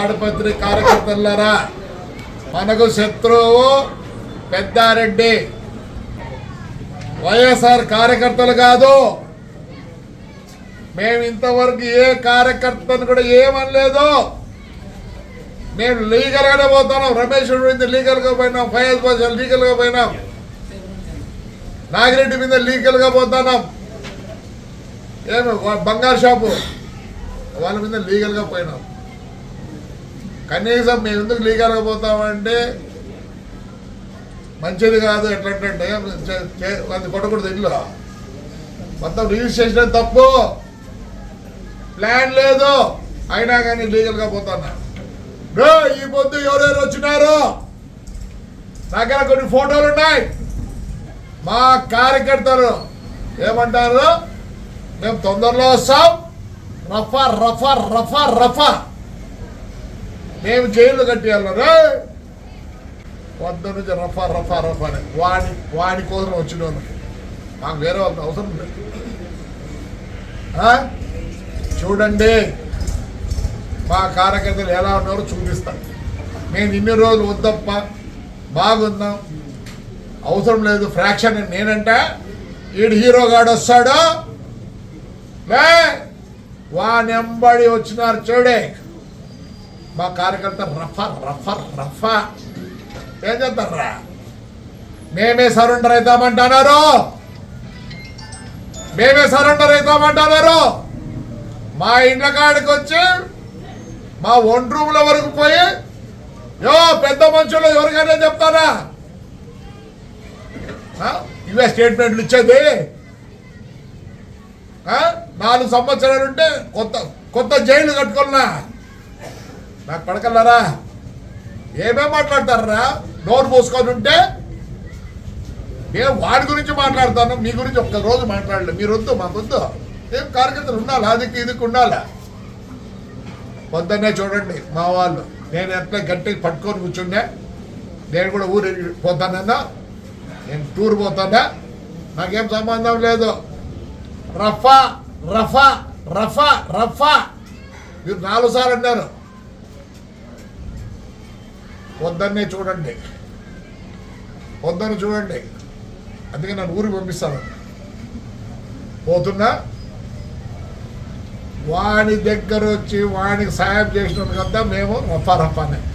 తాడపత్రి కార్యకర్తలారా మనకు శత్రువు పెద్దారెడ్డి. వైఎస్ఆర్ కార్యకర్తలు కాదు. మేము ఇంతవరకు ఏ కార్యకర్తను కూడా ఏమనలేదు. మేము లీగల్ గానే పోతున్నాం. రమేష్ మీద లీగల్గా పోయినాం. ఫయాజ్ బాషా లీగల్గా పోయినాం. నాగిరెడ్డి మీద లీగల్గా పోతున్నాం. ఏమి బంగారు షాపు? వాళ్ళ మీద లీగల్గా పోయినాం. కనీసం మేము ఎందుకు లీక్గా పోతామంటే మంచిది కాదు ఎట్లంటే అది కొట్టకూడదు ఇల్లు మొత్తం రిజిస్ట్రేషన్ తప్పు. ప్లాన్ లేదు. అయినా కానీ లీగల్గా పోతాను? పోతున్నా ఈ పొద్దు ఎవరెవరు వచ్చినారు? దగ్గర కొన్ని ఫోటోలు ఉన్నాయి. మా కార్యకర్తలు ఏమంటారు? మేము తొందరలో వస్తాం. రఫా రఫా రఫా రఫా. మేము జైలు కట్టేయాలరా? వద్ద నుంచి రఫా రఫా రఫా అని వాడి వాడి కోసం వచ్చిన వాళ్ళు మాకు వేరే వాళ్ళకి అవసరం లేదు. చూడండి. మా కార్యకర్తలు ఎలా ఉన్నారో చూపిస్తాం. మేము ఇన్ని రోజులు వద్దప్ప బాగుందాం అవసరం లేదు ఫ్రాక్షన్ నేనంటే. నేనంట ఈడు హీరో గాడు వస్తాడు. లే! వానెంబడి వచ్చినారు చూడే. మా కార్యకర్త రఫా రఫా రఫ. ఏం చేస్తారా? మేమే సరెండర్ అవుతామంటున్నారు. మేమే సరెండర్ అవుతామంటున్నారు. మా ఇండ్ల కాడికి వచ్చి మా వన్ రూమ్ల వరకు పోయి యో పెద్ద మనుషులు ఎవరికైనా చెప్తారా? ఇవే స్టేట్మెంట్లు ఇచ్చేది. నాలుగు సంవత్సరాలు ఉంటే కొత్త కొత్త జైలు కట్టుకున్నా. నాకు పడకల్లారా ఏమేం మాట్లాడతారా? నోరు మూసుకొని ఉంటే నేను వాడి గురించి మాట్లాడతాను మీ గురించి ఒక్క రోజు మాట్లాడలేదు. మీరు వద్దు మాకు వద్దు. ఏం కార్యకర్తలు ఉండాలి? అదికి ఇదికి ఉండాలి? పొద్దున్నే చూడండి మా వాళ్ళు. నేను ఎట్లా గట్టి పట్టుకొని కూర్చుండే నేను కూడా ఊరు పోతానన్నా? నేను టూర్ పోతానా? నాకేం సంబంధం లేదు. రఫా రఫా రఫా రఫా. మీరు నాలుగు సార్లు అన్నారు. పొద్దున్నే చూడండి. పొద్దున్న చూడండి. అందుకే నన్ను ఊరికి పంపిస్తాను. పోతున్నా? వాని దగ్గర వచ్చి వాడికి సాయం చేసినందుకంతా కదా మేము రఫా రఫానే.